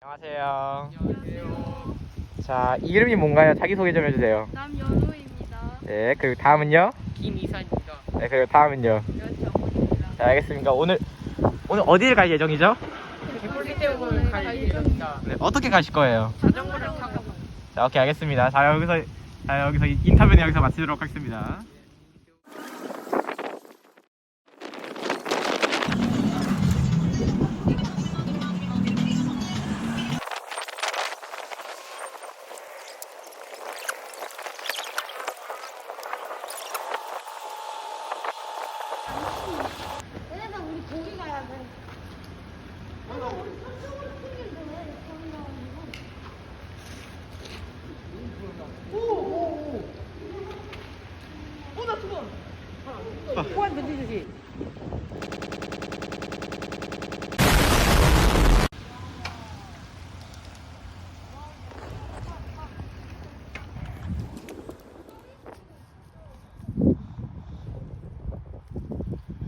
안녕하세요. 자, 이름이 뭔가요? 자기소개 좀 해주세요. 남연우입니다. 네, 그리고 다음은요? 김이산입니다. 네, 그리고 다음은요? 연정훈입니다. 자, 알겠습니다. 오늘, 오늘 어디를 갈 예정이죠? 폴리테움을 갈 예정입니다. 네, 어떻게 가실 거예요? 자전거를 타고 자, 오케이, 알겠습니다. 자, 여기서, 자, 여기서 이- 인터뷰는 여기서 마치도록 하겠습니다. 왜냐면 우리 거기 가야 돼. 우리 서쪽으로 튀는데 거기 가가지고. 호환 던지듯이.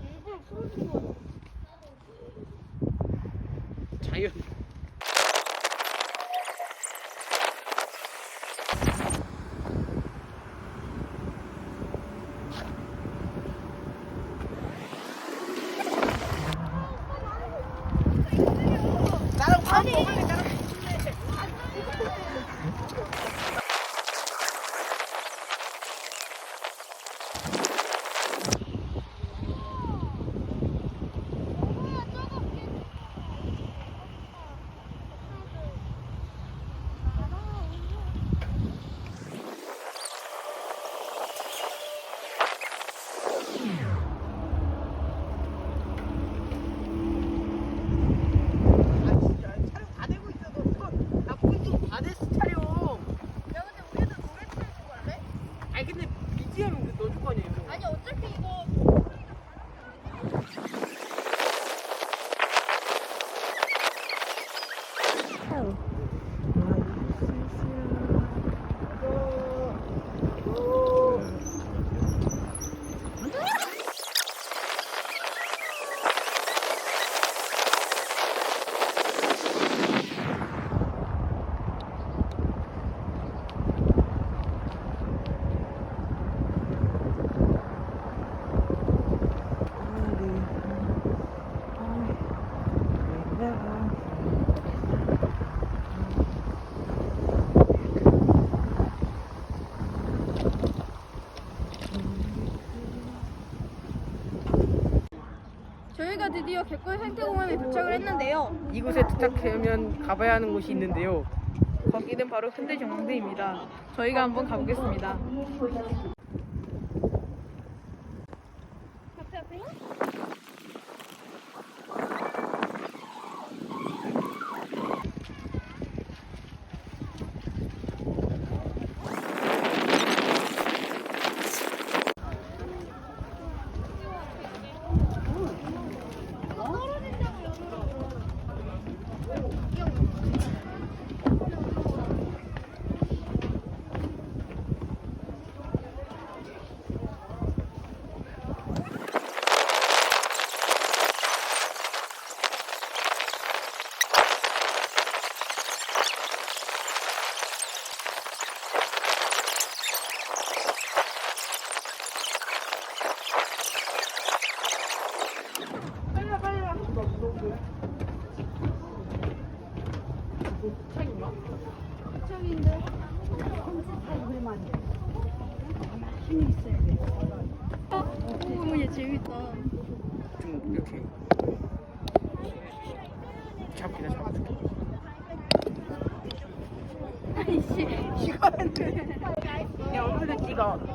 일부러 풀어준 거. 자연. 야 근데 우리도 노래 틀어주고 갈래? 아니 근데 BGM 넣어줄 거 아니에요? 아니 어차피 이거 저희가 드디어 갯골 생태공원에 도착을 했는데요. 이곳에 도착하면 가봐야 하는 곳이 있는데요. 거기는 바로 현대정대입니다. 저희가 한번 가보겠습니다. 앞에 앞에요? 책인데 힘이 있어야 돼. 어, 오, 얘 재밌다. 좀 이렇게 잡기다 잡아줄게.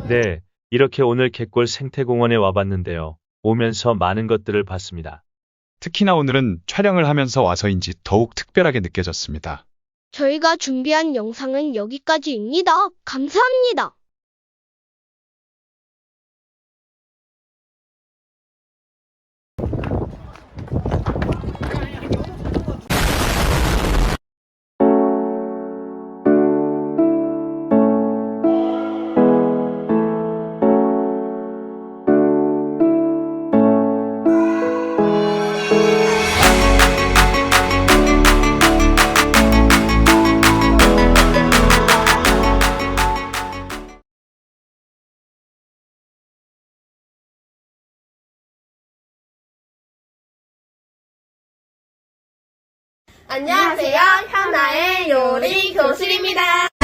네, 이렇게 오늘 갯골 생태공원에 와봤는데요. 오면서 많은 것들을 봤습니다. 특히나 오늘은 촬영을 하면서 와서인지 더욱 특별하게 느껴졌습니다. 저희가 준비한 영상은 여기까지입니다. 감사합니다. 안녕하세요. 현아의 요리 교실입니다.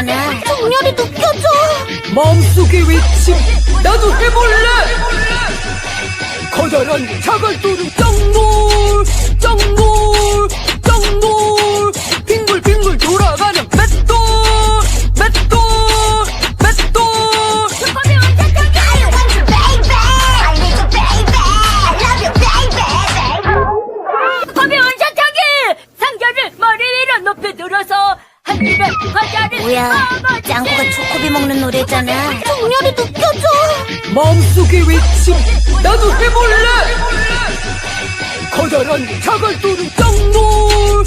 있잖아. 정렬이도 켜줘. 마음속의 외침 나도 해볼래. 커다란 자갈도는 짱놀 짱놀 먹는 노래잖아. 정렬이 느껴져. 마음속에 외침 나도 해볼래 커다란 자갈도는 짱놀